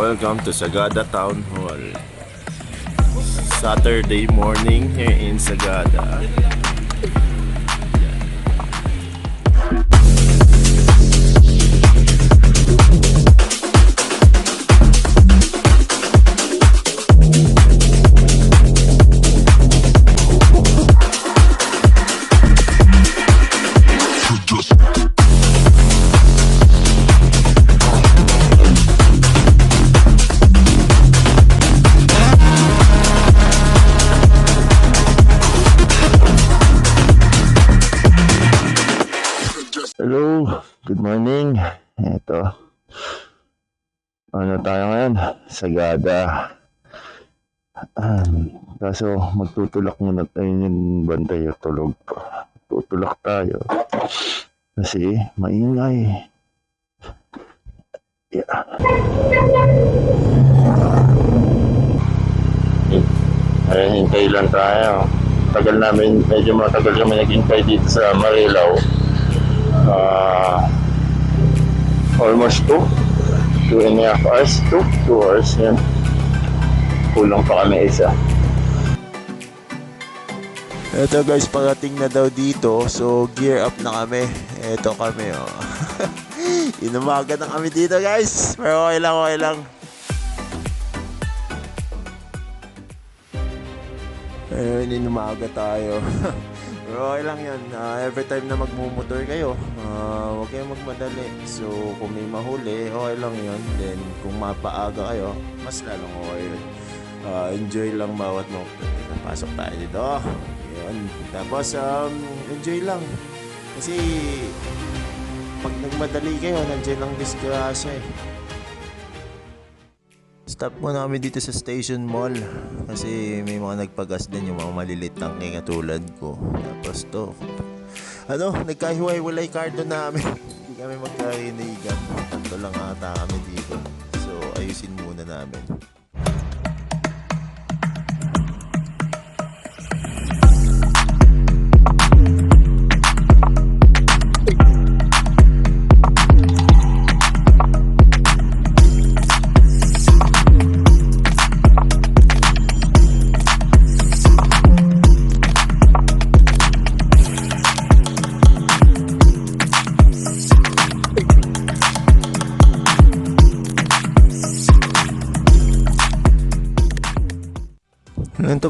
Welcome to Sagada Town Hall. Saturday morning here in Sagada. Sagada. Um, kaso magtutulak muna tayo yung bantay o tulog. Tutulak tayo. Kasi maingay. Yeah. Ayun, hintay lang tayo. Tagal namin, medyo matagal kami naghintay dito sa Marilaw. Ah, almost two. Two and a half hours. Two. Two hours. Yan. Kulang pa kami isa. Eto guys, pagating na daw dito. So, gear up na kami. Eto kami, oh. Inumaga na kami dito guys. Pero okay lang, okay lang. Ayun, inumaga tayo. Pero okay lang yan. Ah, every time na magmumotor kayo, ah, huwag kayong magmadali. So, kung may mahuli, okay lang yun. Then, kung mapaaga kayo, mas lalong okay yun. Ah, enjoy lang bawat moment. Pasok tayo dito. Yun. Tapos, um, enjoy lang. Kasi, pag nagmadali kayo, nandiyan lang disgrasya eh. Stop muna kami dito sa Station Mall kasi may mga nagpagas din yung mga malilit tangke katulad ko. Tapos to, ano, nagkahiwa-hiwalay kardo namin. Hindi kami magkarinigan. Tatlo lang ata kami dito. So, ayusin muna namin.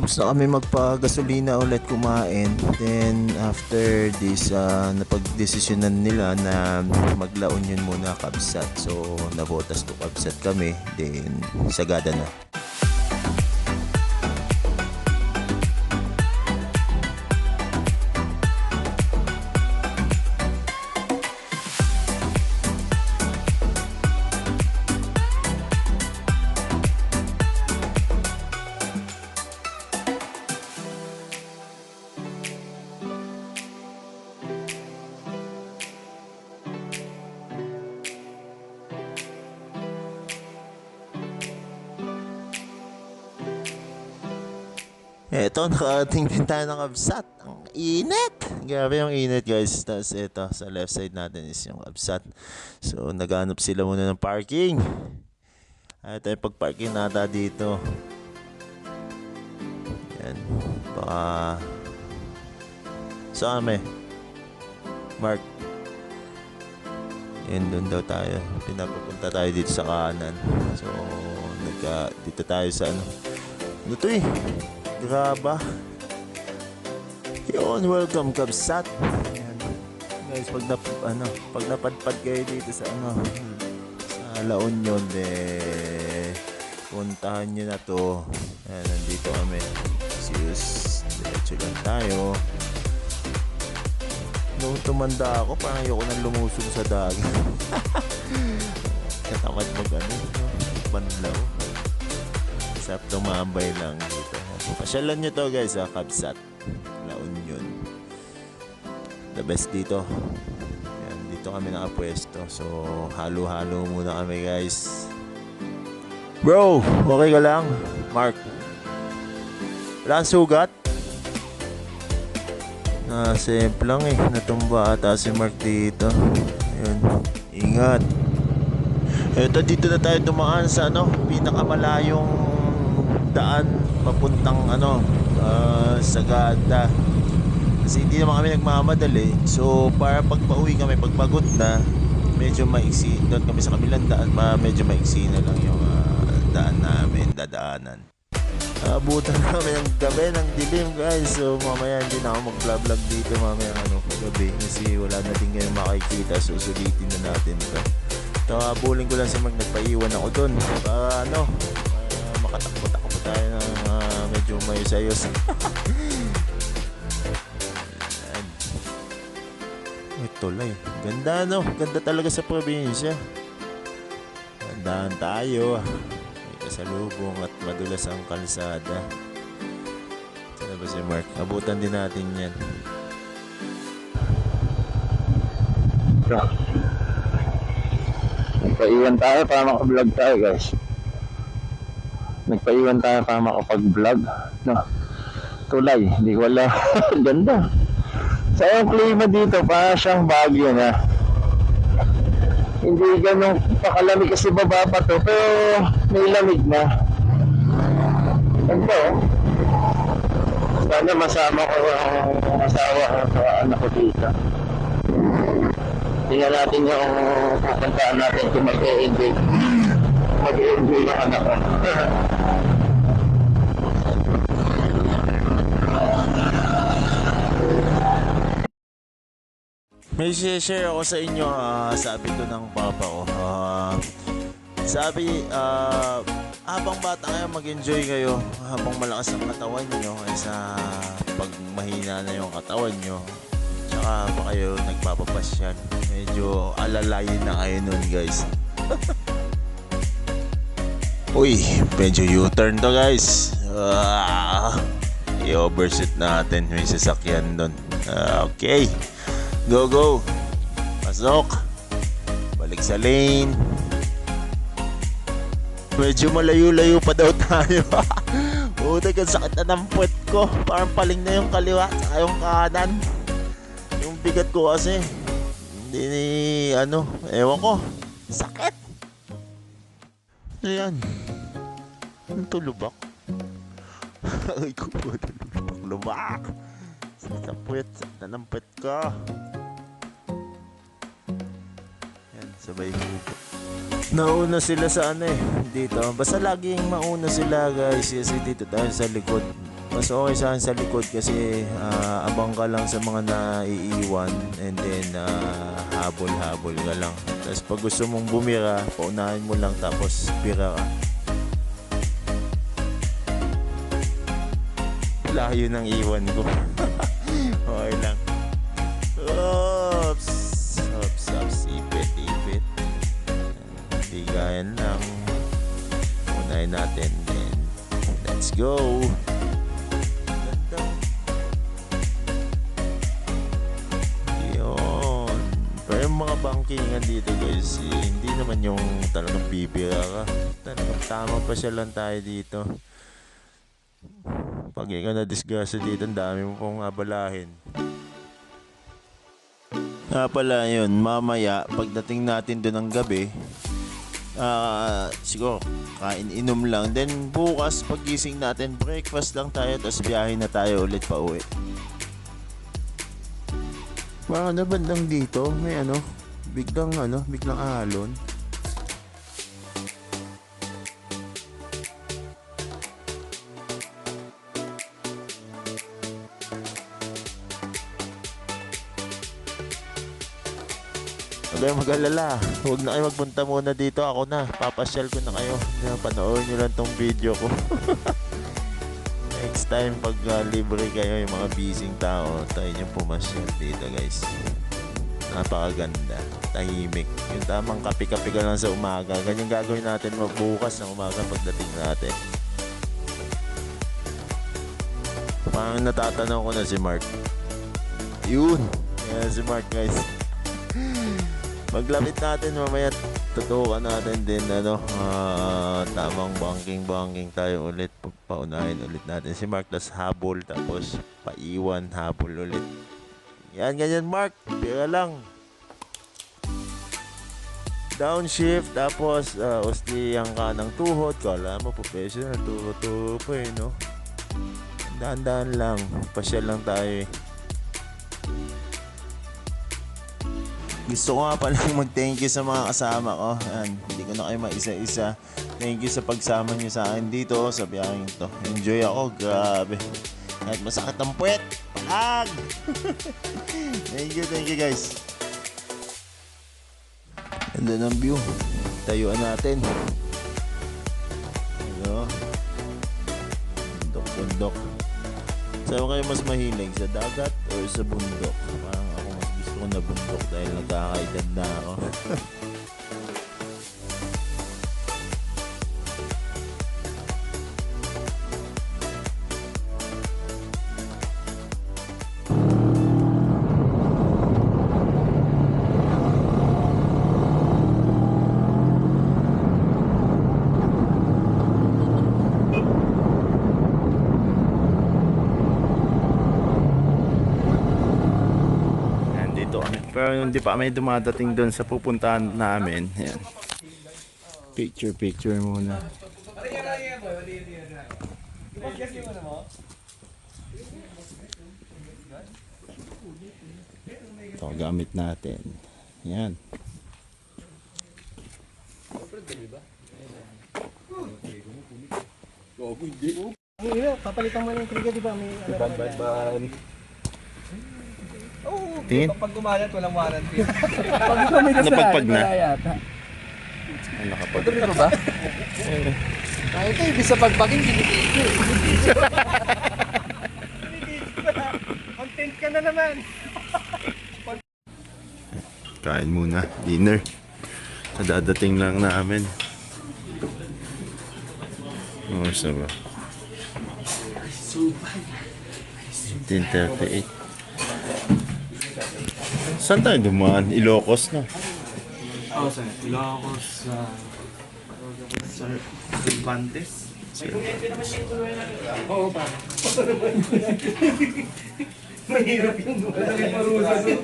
Tapos na kami magpa-gasolina ulit kumain. Then after this, uh, napag-desisyonan nila na maglaon yun muna kabsat. So nabotas to kabsat kami. Then sagada na. Eto, nakarating din tayo ng kabsat. Ang init! Grabe yung init guys. Tapos eto, sa left side natin is yung kabsat. So, naghanap sila muna ng parking. Ayaw tayo pag-parking nata dito. Yan. Baka... Saan kami? Mark. Yan, doon daw tayo. Pinapapunta tayo dito sa kanan. So, nagka, dito tayo sa ano. Ano to eh? Graba. Yun, welcome Kabsat. Ayan. Guys, pag nap ano, pag napadpad kayo dito sa ano, sa La Union, eh, puntahan nyo na to. Ayan, nandito kami. Serious, diretso lang tayo. Nung tumanda ako, parang ayoko nang lumusong sa dagat. Katamad mag ano, banlaw. Sarap tumambay lang dito. Pasyalan nyo to guys sa Kabsat. La Union. The best dito. Yan, dito kami nakapwesto. So, halo-halo muna kami guys. Bro, okay ka lang? Mark. Wala sugat? Na simple lang eh. Natumba ata si Mark dito. Ayun. Ingat. Ito dito na tayo dumaan sa ano, pinakamalayong daan papuntang ano, ah, Sagada. Kasi hindi naman kami nagmamadali. So para pag pauwi kami, pag pagod na, medyo maiksi. Doon kami sa kabilang daan, ma medyo maiksi na lang yung ah, daan namin, dadaanan. Abutan namin ng gabi ng dilim guys. So mamaya hindi na ako mag-vlog dito mamaya ano, gabi. Kasi wala na din ngayon makikita. So sulitin na natin ito. Habulin ko lang si Mag nagpaiwan ako doon. Para ano, para makatakbo-takbo tayo ng ah, medyo mayos-ayos. Ayan. Uy, tulay. Ganda no. Ganda talaga sa probinsya. Gandaan tayo. May kasalubong at madulas ang kalsada. Sana ba si Mark? Abutan din natin yan. Nagpaiwan tayo para makablog tayo guys. Nagpaiwan tayo para makapag-vlog. No. Tulay, hindi ko wala. Ganda. Sa yung klima dito, para siyang bagyo na. Hindi ganun pakalamig kasi baba pa to, pero may lamig na. Ganda oh. Sana masama ko ang asawa ko anak ko dito. Tingnan natin yung pupuntaan natin kung mag-e-enjoy. Mag-e-enjoy yung anak ko. May share ako sa inyo, ah, sabi ko ng papa ko. Ah, sabi, ah, habang bata kayo, mag-enjoy kayo. Habang malakas ang katawan nyo, kaysa pag mahina na yung katawan nyo. Tsaka pa kayo nagpapapasyal. Medyo alalayin na kayo nun, guys. Uy, medyo U-turn to, guys. Ah, i-overshoot natin. May sasakyan doon. Ah, okay. Go, go. Pasok. Balik sa lane. Medyo malayo-layo pa daw tayo. Puta ang sakit na ng puwet ko. Parang paling na yung kaliwa at yung kanan. Yung bigat ko kasi. Hindi ni ano. Ewan ko. Sakit. Ayan. Ang tulubak. Ay ko po. Tulubak. Lubak. Sa puwet. Sakit na ng puwet ko. Sabay hugot. Nauna sila sa ano eh, dito. Basta laging mauna sila guys kasi dito tayo sa likod. Mas okay sa sa likod kasi ah, abang ka lang sa mga naiiwan and then ah, habol-habol ka lang. Tapos pag gusto mong bumira, paunahin mo lang tapos pira ka. Layo ng iwan ko. Unahin natin. Then, let's go. Yun. Pero yung mga bankingan dito guys, eh, hindi naman yung talagang bibira ka. Talagang tama pa siya lang tayo dito. Pag ikaw na disgrasya dito, ang dami mo pong abalahin. Nga pala yun, mamaya, pagdating natin doon ng gabi, ah siguro, kain inom lang. Then bukas, pagising natin, breakfast lang tayo, tapos biyahe na tayo ulit pa uwi. Mga ano, bandang dito, may ano, biglang ano, biglang alon. Kayong mag-alala. Huwag na kayo magpunta muna dito. Ako na. Papasyal ko na kayo. Panoorin nyo lang tong video ko. Next time, pag uh, libre kayo, yung mga busy tao, tayo nyo pumasyal dito, guys. Napakaganda. Tahimik. Yung tamang kape-kape ka lang sa umaga. Ganyan gagawin natin bukas ng umaga pagdating natin. Parang natatanong ko na si Mark. Yun. Yan si Mark, guys. Maglapit natin mamaya tutukan natin din ano ah, tamang banking banking tayo ulit paunahin ulit natin si Mark tas habol tapos paiwan habol ulit yan ganyan Mark pira lang downshift, tapos uh, uslihan ka ng tuhod. Kala mo, professional, tuhod-tuhod pa eh, no? Daan-daan lang. Pasyal lang tayo eh. Gusto ko nga palang mag-thank you sa mga kasama ko. Ayan, hindi ko na kayo maisa-isa. Thank you sa pagsama niyo sa akin dito sa biyaheng to. Enjoy ako, grabe. Kahit masakit ang puwet, palag! thank you, thank you guys. Ganda ng view. Tayuan natin. Ano? Bundok-bundok. Saan kayo mas mahilig? Sa dagat or sa bundok? Parang ko na bundok dahil nagkakaedad na ako. Pero hindi pa kami dumadating doon sa pupuntahan namin. Yan. Picture, picture muna. Ito gamit natin. Yan. Papalitan mo na yung trigger, di ba? May ano ban, ban, ban. Oo, Tingin? pag gumalat, walang warranty. Napagpag na. Wala yata. Ano nakapag? Tuloy ko ba? Ah, ito, ibig sa pagpagin, kinikilig Content ka na naman. Kain muna. Dinner. Kadadating lang namin. Oh, sa ba? 1838. Saan tayo dumaan? Ilocos na. Oo, sir. Ilocos sa... sa Cervantes. Oo, pa. Mahirap yung wala may parusa doon.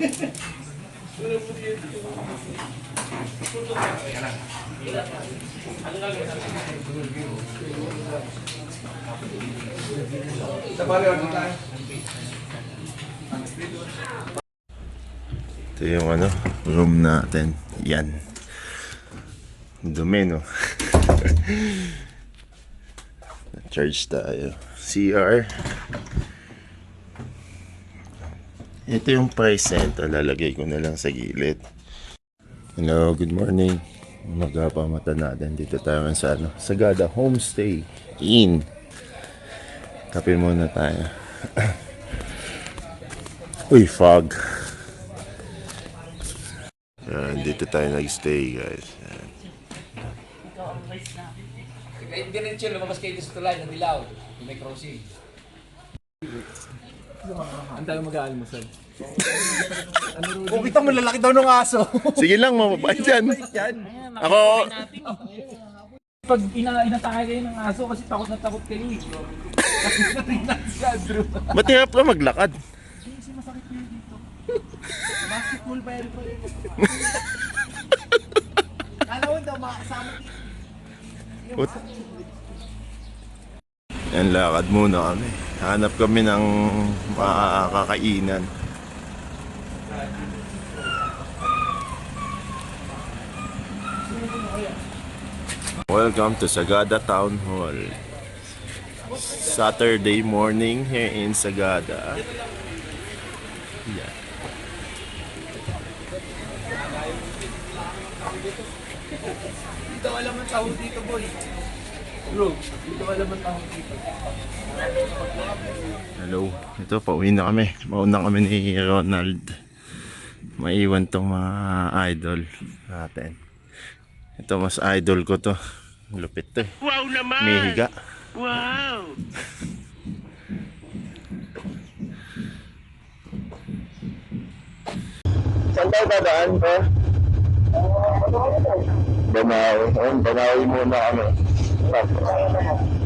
Sa barrio, ano tayo? Ito yung ano, room natin. Yan. Dumi, no? Charge tayo. CR. Ito yung price center. Lalagay ko na lang sa gilid. Hello, good morning. Umaga pa mata natin. Dito tayo sa ano, Sagada Homestay Inn. Kape muna tayo. Uy, fog. Yan, dito tayo nag-stay, guys. Yan. Diretso, lumabas kayo sa tulay ng dilaw. May crossing. Ang tayo mag-aalmusal. Kung kita mo lalaki daw ng aso. Sige lang, mababait yan. Ako, Pag ina inatake kayo ng aso kasi takot na takot kayo eh. Kasi natingnan si Andrew. ba't nga pa maglakad? Basketball pa yan. Kala ko daw makakasama Put. Yan, lakad muna kami. Hanap kami ng makakainan. Welcome to Sagada Town Hall. Saturday morning here in Sagada. Yeah. Tao dito, boy. Bro, dito wala man tao dito. Hello. Ito, pauwi na kami. Mauna kami ni Ronald. Maiwan tong mga idol natin. Ito, mas idol ko to. Lupit to eh. Wow naman! May higa. Saan tayo dadaan, pa? Banawi. Ayun, Banawi muna kami. Tapos,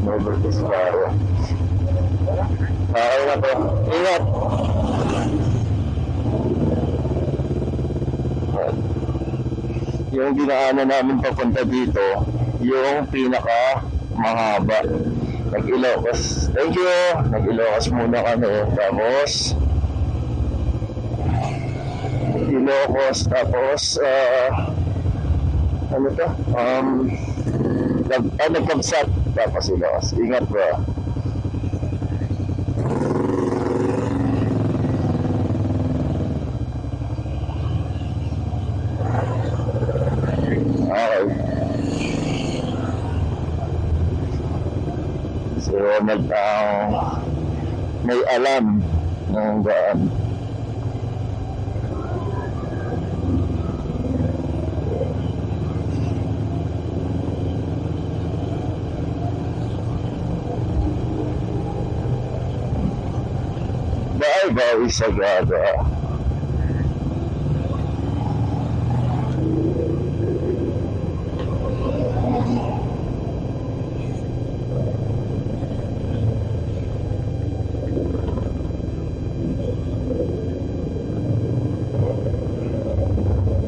Nuevo Vizcaya. Okay na po. Ingat! yung dinaanan namin papunta dito, yung pinaka mahaba. Nag-Ilocos. Thank you. Nag-Ilocos muna kami. Tapos, Ilocos. Tapos, ah, ano to? Um, nag, ah, nagkabsat. Tapos Ilocos. Ingat bro. Okay. Si Ronald ang may alam ng daan. Sagada.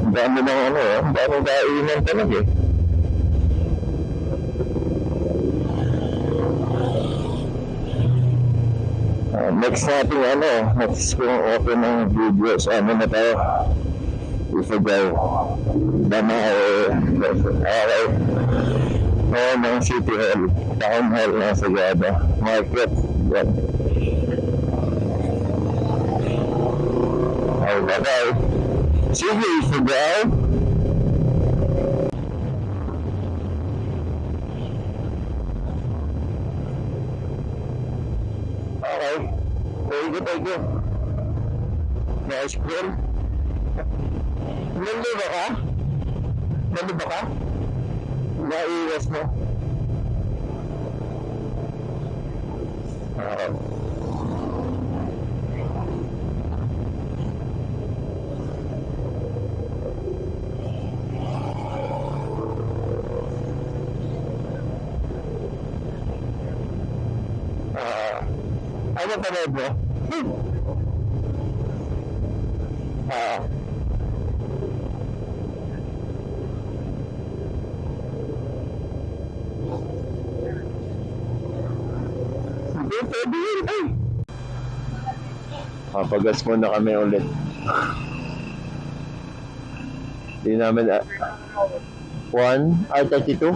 Ang dami ng ano, ang dami kainan talaga eh. Next natin ano, next kung open ng video sa ano na tayo. Ifagaw. Dama eh. Okay. Oo, ng City Hall. Town Hall ng Sagada. Market. Yan. Ay, bye Sige, Ifagaw. Okay. Thank you, thank you. Nice cream. Naliba ka? Naliba ka? Naiwas mo? Okay. Ah, ano panood mo? Hindi, pwede yun. Ay! Papagas muna kami ulit. Hindi namin... ah, 1 R32?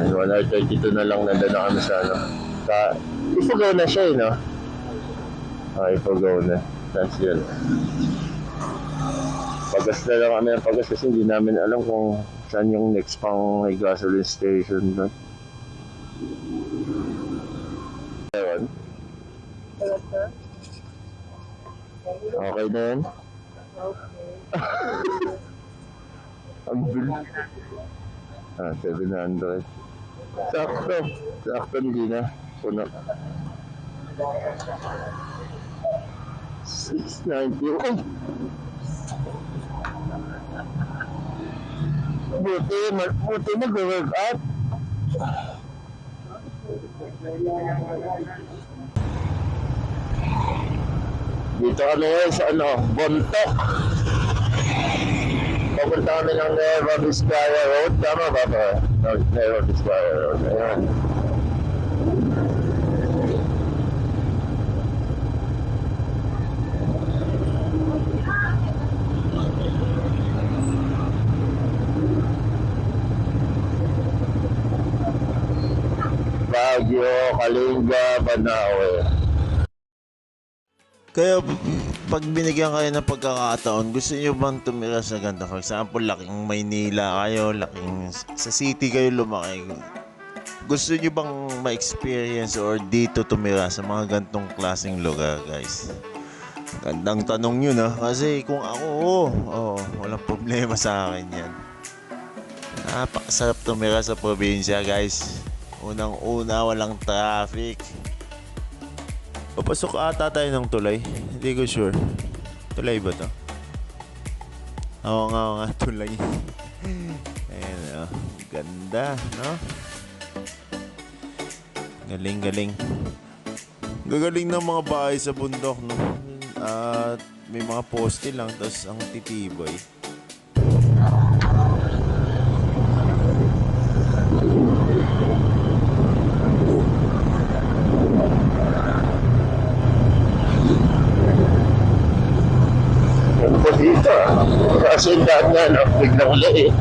Ayun, 1 R32 na lang nandun na kami sa ano. Sa... Ifagaw na siya eh, no? Ah, ifagaw na. That's yun. Pagas na lang kami ng pagas kasi hindi namin alam kung saan yung next pang may gasoline station doon. Ewan. Okay na yun? Ang bilis. Ah, 700. Sakto. Sakto hindi na. Puno. 690. Ay! Buti, buti nag-work out. Dito kami ngayon sa ano, Bontok. Papunta kami ng Nueva Vizcaya Road. Tama ba ba? Nueva Vizcaya Road. Ayan. Kalinga, Banawe. Kaya pag binigyan kayo ng pagkakataon, gusto niyo bang tumira sa ganito? For example, laking Maynila kayo, laking sa city kayo lumaki. Gusto niyo bang ma-experience or dito tumira sa mga gantong klaseng lugar, guys? Gandang tanong yun ah. Kasi kung ako, oo, oo, walang problema sa akin yan. Napakasarap tumira sa probinsya, guys. Unang-una, walang traffic. Papasok ata tayo ng tulay. Hindi ko sure. Tulay ba to? Oo nga, oo nga, tulay. Ayan, oh. Ganda, no? Galing, galing. Gagaling ng mga bahay sa bundok, no? At may mga poste lang, tapos ang titiboy. Dito. ah. Kasi daan nga, no? Biglang uli eh.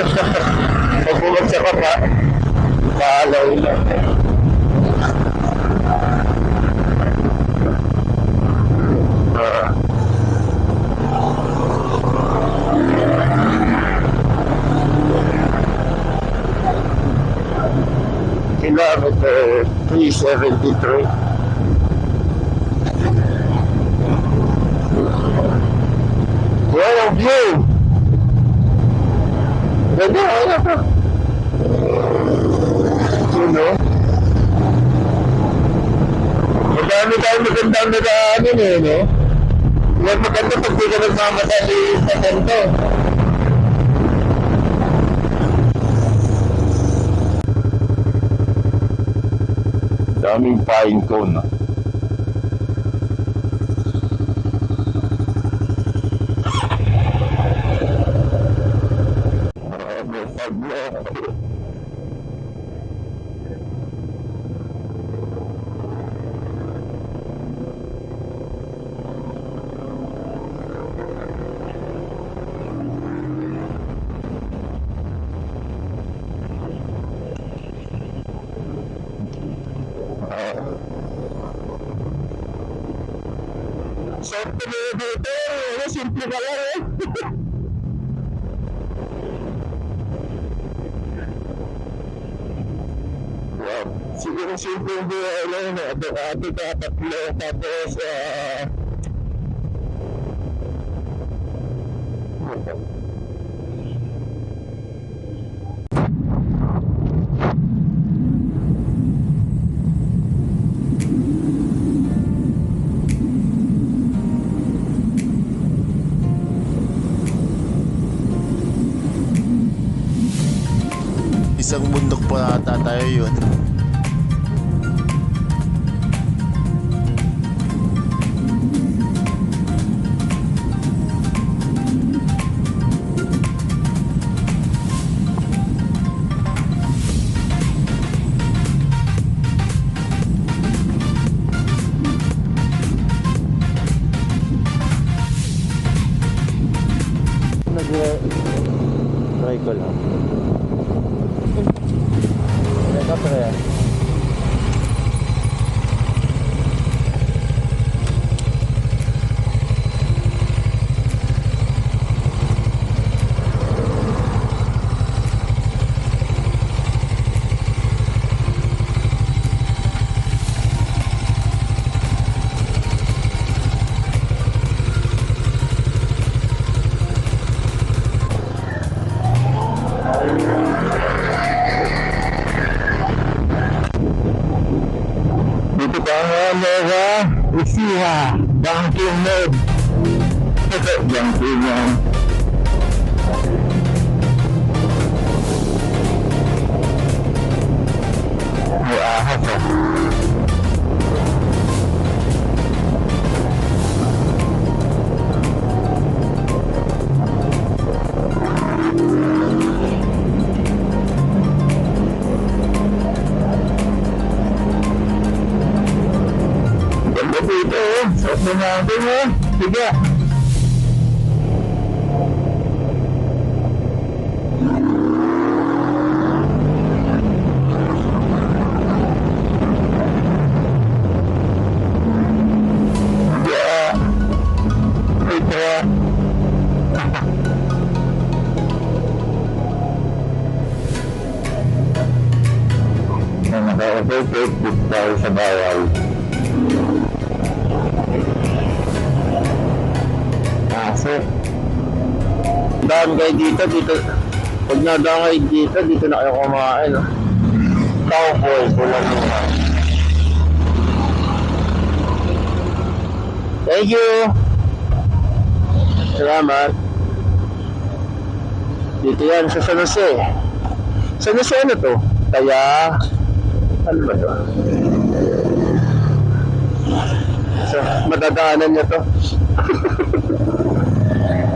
Pag bumagsak ka pa, paalaw. Ah. Kilometer 373. Yan ang view. Ganda, ano pa? Yun, no? Madami tayong magandang nagaanin eh, no? Yan maganda pag di ka nagmamadali sa ganito. Daming pine cone, Siguro simple yung buhay lang. Ato-ato ka, tatlo. Tapos, ah... usiha. Banking mode. Banking yan. May Sarap na natin oh. Sige. Yeah. Ito ah. Na bawal. Kaso, dami kayo dito, dito, pag nadaan kayo dito, dito na kayo kumain, no? Cowboy, pulang muna. Thank you! Salamat. Dito yan sa San Jose. San Jose ano to? Kaya, ano ba to? So, madadaanan niya to.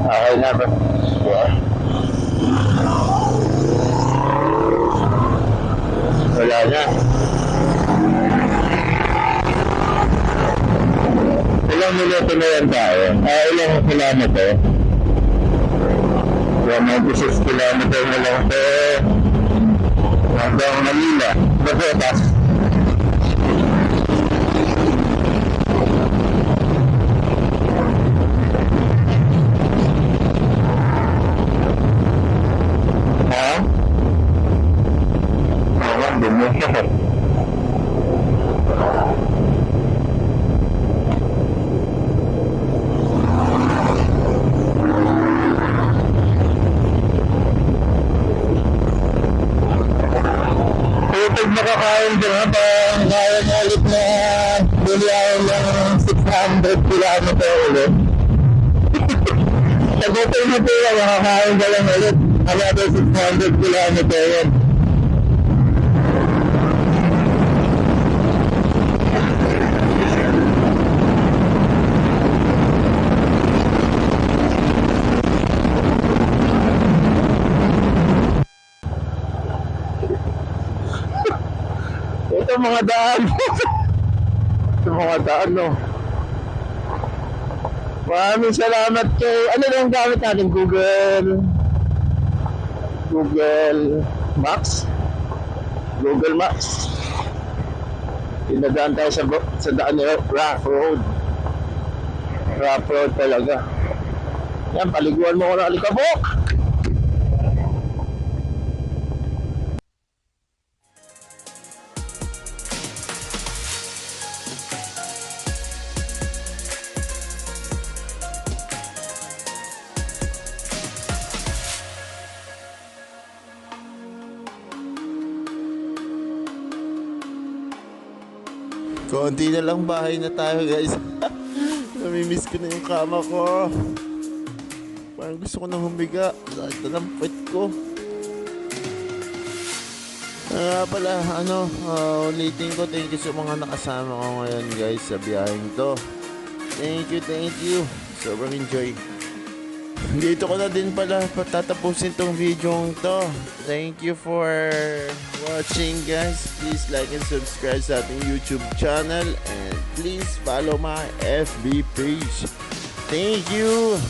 I never. Yeah. Wala na. Ilang minuto na yan tayo? Ah, ilang kilometer? 196 kilometer na lang eh, tayo. Hanggang Manila. Bagotas. Ka na pa, kaya mo ulit na buliyawan ng 600 kilometer ulit. Tagutin mo po yan, makakain ka lang ulit. Another 600 kilometer yan. Ito mga daan. Ito mga daan, no. Maraming salamat kay, ano lang gamit natin? Google, Google Maps? Google Maps. Pinadaan tayo sa, sa daan ni Rough Road. Rough Road talaga. Yan, paliguan mo ko ng alikabok. Konti na lang bahay na tayo guys. Namimiss ko na yung kama ko. Parang gusto ko na humiga. Sakit na ng puwet ko. Ah, pala, ano, uh, ulitin ko, thank you sa mga nakasama ko ngayon guys sa biyaheng to. Thank you, thank you. Sobrang enjoy. Dito ko na din pala patatapusin tong video to. Thank you for watching guys. Please like and subscribe sa ating YouTube channel and please follow my FB page. Thank you.